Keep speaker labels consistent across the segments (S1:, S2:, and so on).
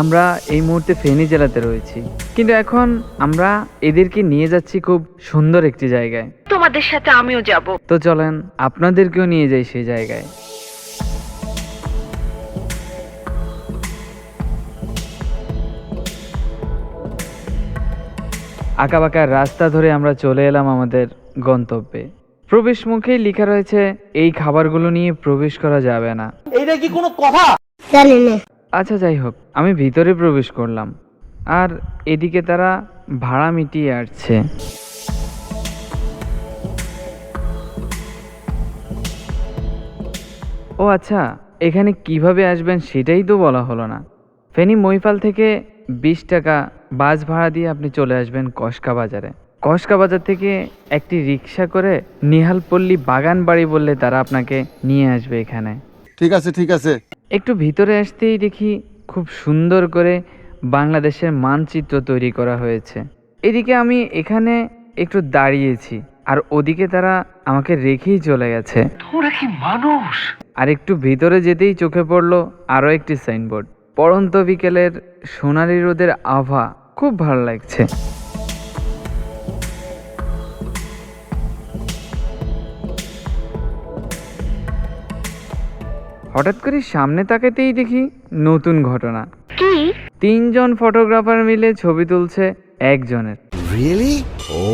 S1: আমরা এই মুহূর্তে ফেনী জেলাতে রয়েছি। কিন্তু এখন আমরা এদেরকে নিয়ে যাচ্ছি খুব সুন্দর একটি জায়গায়।
S2: তোমাদের সাথে আমিও যাব।
S1: তো চলেন আপনাদেরকেও নিয়ে যাই সেই জায়গায়। আঁকাবাঁকা রাস্তা ধরে আমরা চলে এলাম আমাদের গন্তব্যে। প্রবেশ মুখেই লেখা রয়েছে এই খাবারগুলো নিয়ে প্রবেশ করা যাবে না।
S3: এটা কি জানি না।
S1: আচ্ছা যাই হোক। আমি ভিতরে প্রবেশ করলাম। আর এদিকে তারা ভাড়া মিটিয়ে আসছে। ও আচ্ছা এখানে কীভাবে আসবেন সেটাই তো বলা হলো না। ফেনী মহিফাল থেকে বিশ টাকা বাস ভাড়া দিয়ে আপনি চলে আসবেন কসকা বাজারে। কসকা বাজার থেকে একটি রিক্সা করে নিহালপল্লী বাগান বাড়ি বললে তারা আপনাকে নিয়ে আসবে এখানে।
S4: ঠিক আছে ঠিক আছে।
S1: একটু ভিতরে আসতেই দেখি খুব সুন্দর করে বাংলাদেশের মানচিত্র তৈরি করা হয়েছে। এদিকে আমি এখানে একটু দাঁড়িয়েছি আর ওদিকে তারা আমাকে রেখেই চলে গেছে। মানুষ? আর একটু ভিতরে যেতেই চোখে পড়ল আরও একটি সাইনবোর্ড। পরন্ত বিকেলের সোনালি রোদের আভা খুব ভালো লাগছে। হঠাৎ করে সামনে তাকাতেই দেখি নতুন ঘটনা।
S2: কি?
S1: তিনজন ফটোগ্রাফার মিলে ছবি তুলছে একজনের।
S4: রিয়েলি ও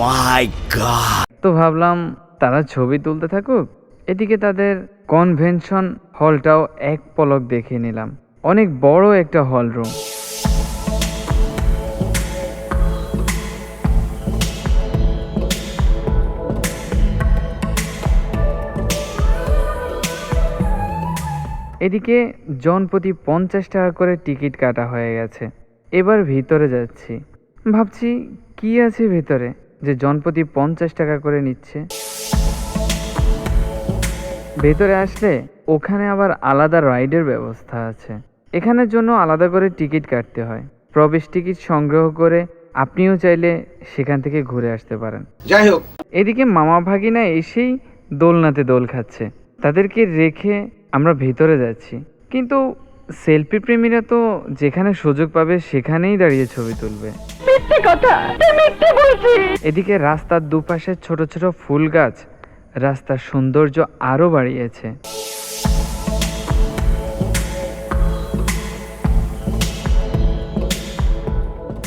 S4: মাই গড
S1: তো ভাবলাম তারা ছবি তুলতে থাকুক। এদিকে তাদের কনভেনশন হলটাও এক পলক দেখে নিলাম। অনেক বড় একটা হল রুম এদিকে জনপ্রতি পঞ্চাশ টাকা করে টিকিট কাটা হয়ে গেছে। এবার ভিতরে যাচ্ছি। ভাবছি কি আছে ভিতরে যে জনপ্রতি পঞ্চাশ টাকা করে নিচ্ছে? ভেতরে আসলে ওখানে আবার আলাদা রাইডের ব্যবস্থা আছে। এখানের জন্য আলাদা করে টিকিট কাটতে হয়। প্রবেশ টিকিট সংগ্রহ করে আপনিও চাইলে সেখান থেকে ঘুরে আসতে পারেন।
S4: যাই হোক।
S1: এদিকে মামা ভাগিনা এসেই দোলনাতে দোল খাচ্ছে। তাদেরকে রেখে আমরা ভেতরে যাচ্ছি। কিন্তু সেলফি প্রেমীরা তো যেখানে সুযোগ পাবে সেখানেই দাঁড়িয়ে ছবি তুলবে। এদিকে রাস্তার দুপাশে ছোট ছোট ফুল গাছ রাস্তার সৌন্দর্য আরও বাড়িয়েছে।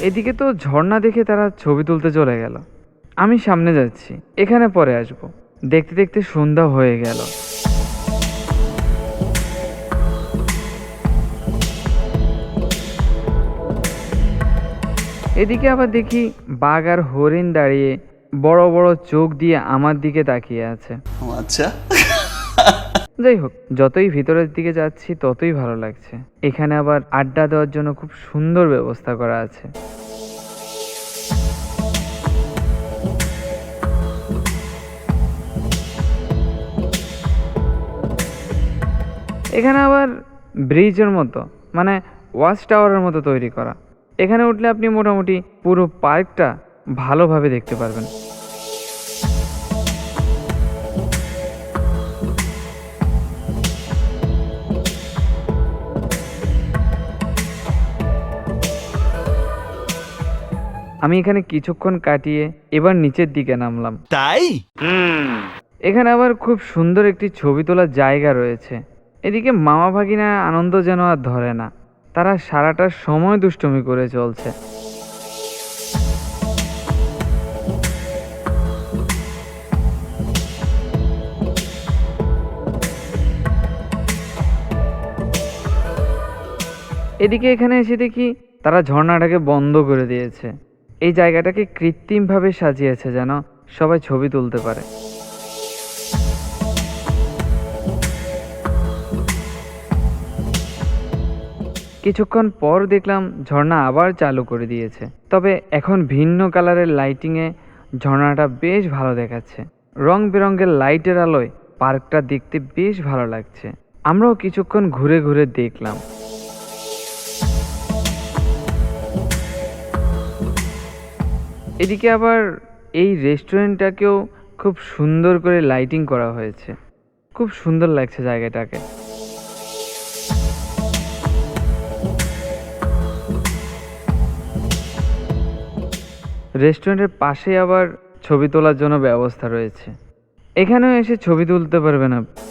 S1: এদিকে তো ঝর্ণা দেখে তারা ছবি তুলতে চলে গেল। আমি সামনে যাচ্ছি এখানে পরে আসব। দেখতে দেখতে সন্ধ্যা হয়ে গেল। এদিকে আবার দেখি বাঘ আর হরিণ দাঁড়িয়ে বড় বড় চোখ দিয়ে আমার দিকে তাকিয়ে আছে।
S4: আচ্ছা।
S1: যাই হোক যতই ভিতরের দিকে যাচ্ছি ততই ভালো লাগছে। এখানে আবার আড্ডা দেওয়ার জন্য খুব সুন্দর ব্যবস্থা করা আছে। এখানে আবার ব্রিজের মতো মানে ওয়াচ টাওয়ারের মতো তৈরি করা। এখানে উঠলে আপনি মোটামুটি পুরো পার্কটা ভালোভাবে দেখতে পারবেন। আমি এখানে কিছুক্ষণ কাটিয়ে এবার নিচের দিকে নামলাম।
S4: তাই?
S1: এখানে আবার খুব সুন্দর একটি ছবি তোলার জায়গা রয়েছে। এদিকে মামা ভাগিনা আনন্দ যেন আর ধরে না। তারা সারাটা সময় দুষ্টুমি করে চলছে। এদিকে এখানে এসে দেখি তারা ঝর্ণাটাকে বন্ধ করে দিয়েছে। এই জায়গাটাকে কৃত্রিমভাবে সাজিয়েছে যেন সবাই ছবি তুলতে পারে। কিছুক্ষণ পর দেখলাম ঝর্ণা আবার চালু করে দিয়েছে। তবে এখন ভিন্ন কালারের লাইটিংয়ে ঝর্ণাটা বেশ ভালো দেখাচ্ছে। রং বেরঙের লাইটের আলোয় পার্কটা দেখতে বেশ ভালো লাগছে। আমরাও কিছুক্ষণ ঘুরে ঘুরে দেখলাম। এদিকে আবার এই রেস্টুরেন্টটাকেও খুব সুন্দর করে লাইটিং করা হয়েছে। খুব সুন্দর লাগছে জায়গাটাকে। রেস্টুরেন্টের পাশে আবার ছবি তোলার জন্য ব্যবস্থা রয়েছে। এখানেও এসে ছবি তুলতে পারবেন আপনি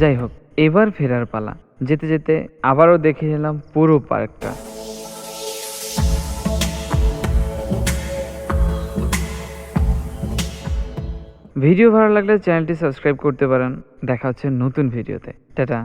S1: যাই হোক, এবার ফেরার পালা। যেতে যেতে আবারও দেখে এলাম পুরো পার্কটা। ভিডিও ভালো লাগলে চ্যানেলটি সাবস্ক্রাইব করতে পারেন। দেখা হচ্ছে নতুন ভিডিওতে। টাটা।